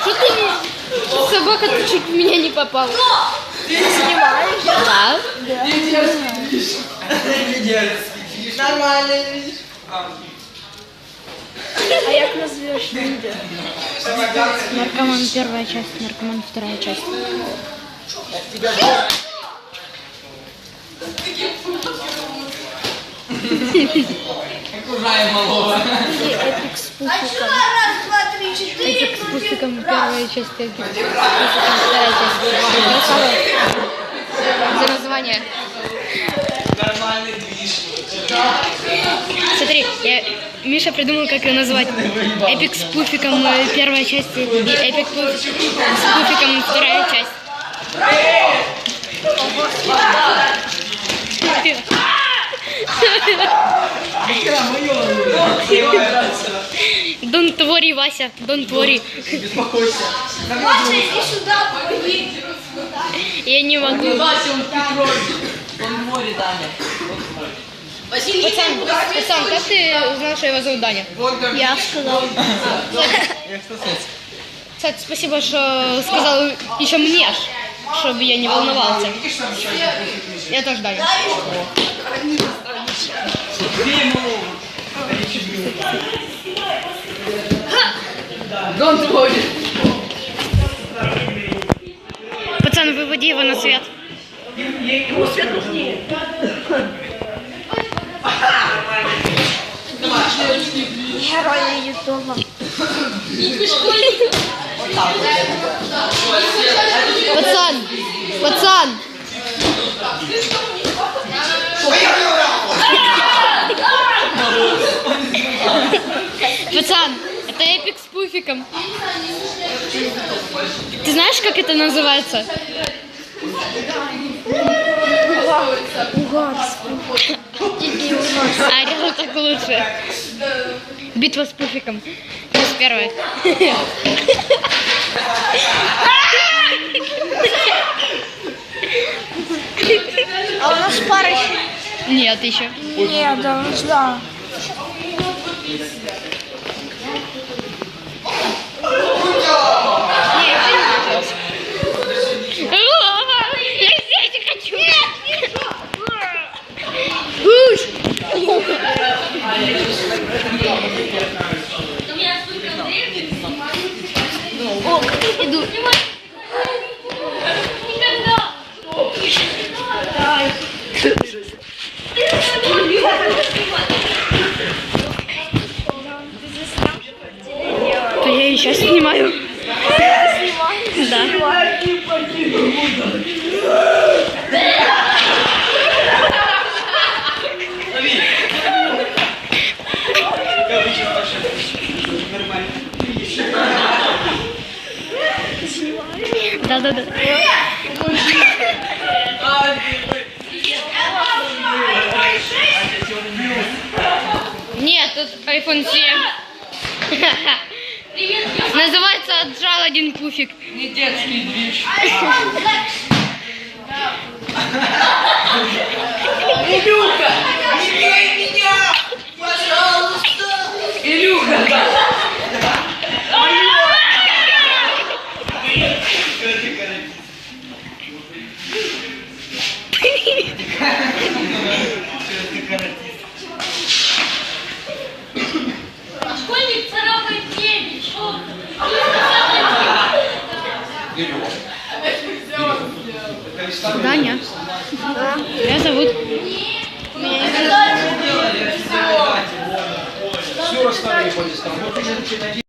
Что ты мне- Собака ты чуть в меня не попал. Ты снимаешь? Да. Нормально видишь. А як назвеш відео? Наркоман первая часть, наркоман вторая часть. Окружаем малого. З А что раз, два, три, четыре? Эпик с пустиком первая часть, эпик с пустиком вторая часть. За название. Нормальный движ. Смотри, я... Миша придумал, как ее назвать. Эпик с пуфиком э, первая часть эпик с пуфиком вторая часть. Дон твори, Вася, дон твори. Беспокойся. Вася, иди сюда, помоги. Я не могу. Вася, он Петрович. Он в море, Даня. Василий, Пацан, пацан, как ты узнал, что его зовут Даня? Я сказав. Кстати, спасибо, что сказал еще мне, чтобы я не волновался. Я тоже Даня. Пацан, выводи его на свет. Герої Ютуба. Пацан, пацан. Пацан, это эпик с пуфиком. Ты знаешь, как это называется? А, реально так лучше. Битва с пуфиком. Часть первая. Нет, еще. Ні, да, да. Я сейчас снимаю. Да. Да, да, да. Нет, тут iPhone 7. Называется отжал один пуфик. Не детский движ. Илюха! Не бей меня! Пожалуйста! Илюха! Школьник Даня. Меня зовут. Все расставили по